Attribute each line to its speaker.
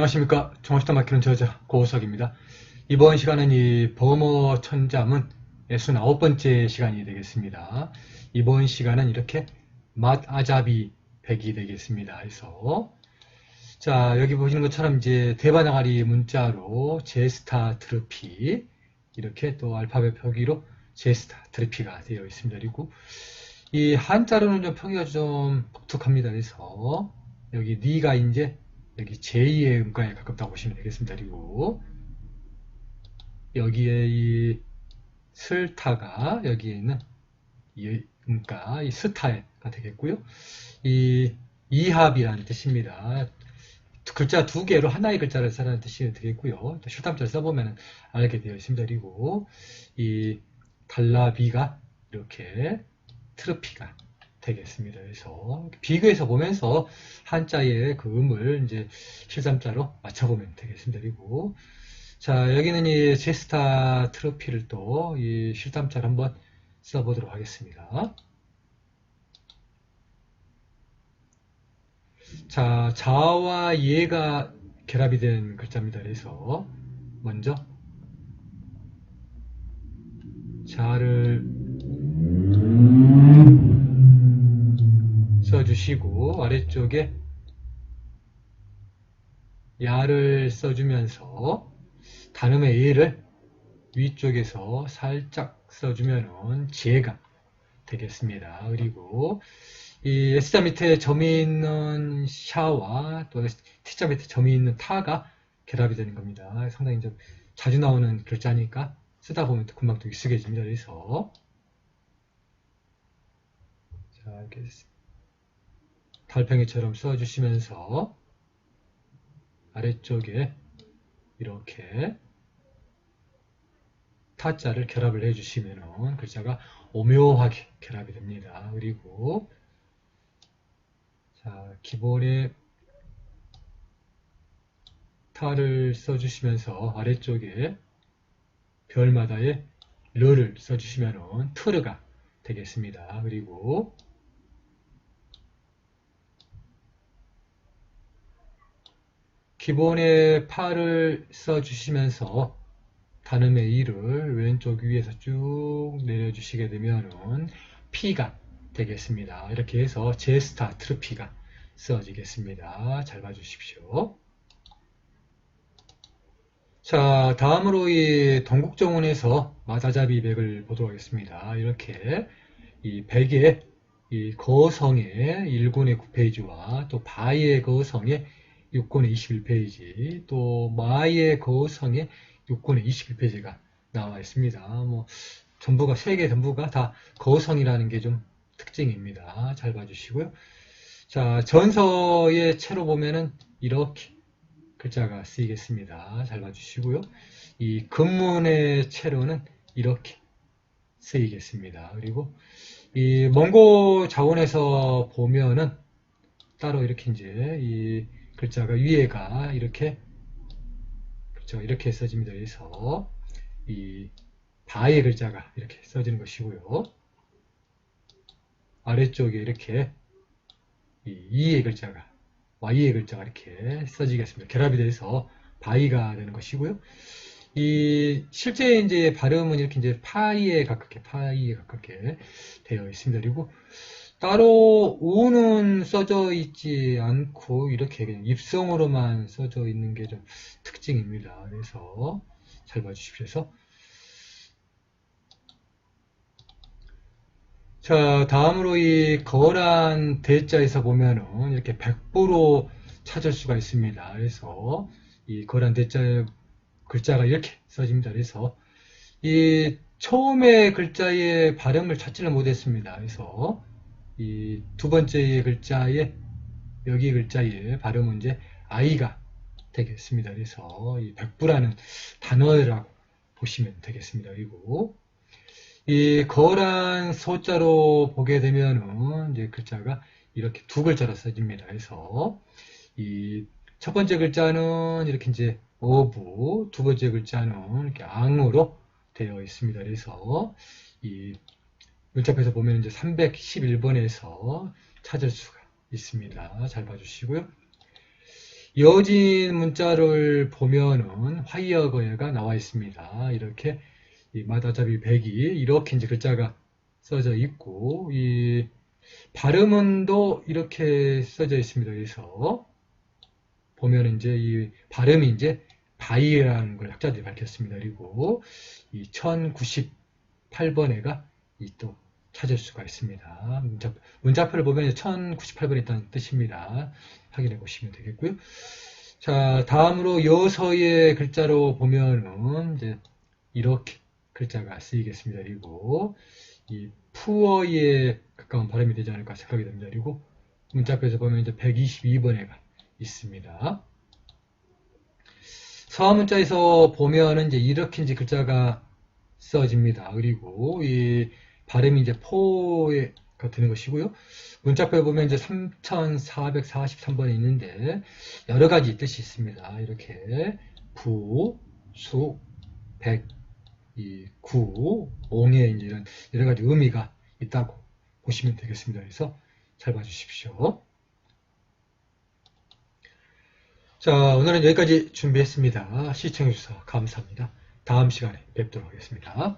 Speaker 1: 안녕하십니까. 종합시다 막히는 저자 고우석입니다. 이번 시간은 이 범어 천자문 69번째 시간이 되겠습니다. 이번 시간은 이렇게 맛아자비 백이 되겠습니다. 그래서 자 여기 보시는 것처럼 이제 대반항아리 문자로 제스타 트로피 이렇게 또 알파벳 표기로 제스타 트로피가 되어 있습니다. 그리고 이 한자로는 좀 표기가 좀 독특합니다. 그래서 여기 니가 이제 여기 제2의 음가에 가깝다고 보시면 되겠습니다. 그리고 여기에 이 슬타가 여기에 있는 이 음가, 이 스타가 되겠고요. 이 이합이라는 뜻입니다. 글자 두 개로 하나의 글자를 쓰라는 뜻이 되겠고요. 또 실탐자를 써보면 알게 되어 있습니다. 그리고 이 달라비가 이렇게 트로피가 되겠습니다. 그래서 비교해서 보면서 한자의 그 음을 이제 실삼자로 맞춰보면 되겠습니다. 그리고 자 여기는 이 제스타 트로피를 또 이 실삼자로 한번 써보도록 하겠습니다. 자 자와 예가 결합이 된 글자입니다. 그래서 먼저 자를 주시고 아래쪽에 야를 써주면서 단음의 예를 위쪽에서 살짝 써주면은 제가 되겠습니다. 그리고 이 S자 밑에 점이 있는 샤와 또 T자 밑에 점이 있는 타가 결합이 되는 겁니다. 상당히 좀 자주 나오는 글자니까 쓰다 보면 또 금방 또 익숙해집니다. 그래서 자 이렇게 달팽이처럼 써주시면서 아래쪽에 이렇게 타자를 결합을 해주시면 글자가 오묘하게 결합이 됩니다. 그리고 자 기본에 타를 써주시면서 아래쪽에 별마다의 르를 써주시면 트르가 되겠습니다. 그리고 기본의 파를 써주시면서 단음의 이를 왼쪽 위에서 쭉 내려주시게 되면은 P가 되겠습니다. 이렇게 해서 제스타 트루피가 써지겠습니다. 잘 봐주십시오. 자, 다음으로 이 동국정원에서 마다자비 백을 보도록 하겠습니다. 이렇게 이 백의 이 거성의 1권의 9페이지와 또 바의 거성의 6권의 21페이지, 또 마의 거성의 6권의 21페이지가 나와 있습니다. 뭐 전부가 세 개 전부가 다 거성이라는 게 좀 특징입니다. 잘 봐주시고요. 자, 전서의 채로 보면은 이렇게 글자가 쓰이겠습니다. 잘 봐주시고요. 이 근문의 채로는 이렇게 쓰이겠습니다. 그리고 이 몽고 자원에서 보면은 따로 이렇게 이제 이 글자가 위에가 이렇게 그렇죠 이렇게 써집니다. 그래서 이 바의 글자가 이렇게 써지는 것이고요. 아래쪽에 이렇게 이 이의 글자가 Y의 글자가 이렇게 써지겠습니다. 결합이 돼서 바이가 되는 것이고요. 이 실제 이제 발음은 이렇게 이제 파이에 가깝게 파이에 가깝게 되어 있습니다. 그리고 따로 우는 써져 있지 않고 이렇게 그냥 입성으로만 써져 있는 게 좀 특징입니다. 그래서 잘 봐주십시오. 자 다음으로 이 거란 대자에서 보면은 이렇게 100% 찾을 수가 있습니다. 그래서 이 거란 대자 글자가 이렇게 써집니다. 그래서 이 처음에 글자의 발음을 찾지를 못했습니다. 그래서 이 두 번째 글자의 여기 글자의 발음은 이제 아이가 되겠습니다. 그래서 이 백부라는 단어라고 보시면 되겠습니다. 그리고 이 거란 소자로 보게 되면은 이제 글자가 이렇게 두 글자로 써집니다. 그래서 이 첫 번째 글자는 이렇게 이제 어부, 두 번째 글자는 이렇게 앙으로 되어 있습니다. 그래서 이 문자표에서 보면 이제 311번에서 찾을 수가 있습니다. 잘 봐주시고요. 이어진 문자를 보면은 화이어거예가 나와 있습니다. 이렇게 이 마다잡이 백이 이렇게 이제 글자가 써져 있고 이 발음은도 이렇게 써져 있습니다. 그래서 보면 이제 이 발음이 이제 바이라는 걸 학자들이 밝혔습니다. 그리고 이 1098번에가 이 또 찾을 수가 있습니다. 문자, 문자표를 보면 1098번이 있다는 뜻입니다. 확인해 보시면 되겠고요. 자, 다음으로 여서의 글자로 보면은 이제 이렇게 글자가 쓰이겠습니다. 그리고 이 푸어에 가까운 발음이 되지 않을까 생각이 됩니다. 그리고 문자표에서 보면 이제 122번에가 있습니다. 서화 문자에서 보면은 이제 이렇게 이제 글자가 써집니다. 그리고 이 발음이 이제 포가 되는 것이고요. 문자표에 보면 이제 3443번에 있는데 여러 가지 뜻이 있습니다. 이렇게 부, 수, 백, 이 구, 이제 이런 여러 가지 의미가 있다고 보시면 되겠습니다. 그래서 잘 봐주십시오. 자, 오늘은 여기까지 준비했습니다. 시청해주셔서 감사합니다. 다음 시간에 뵙도록 하겠습니다.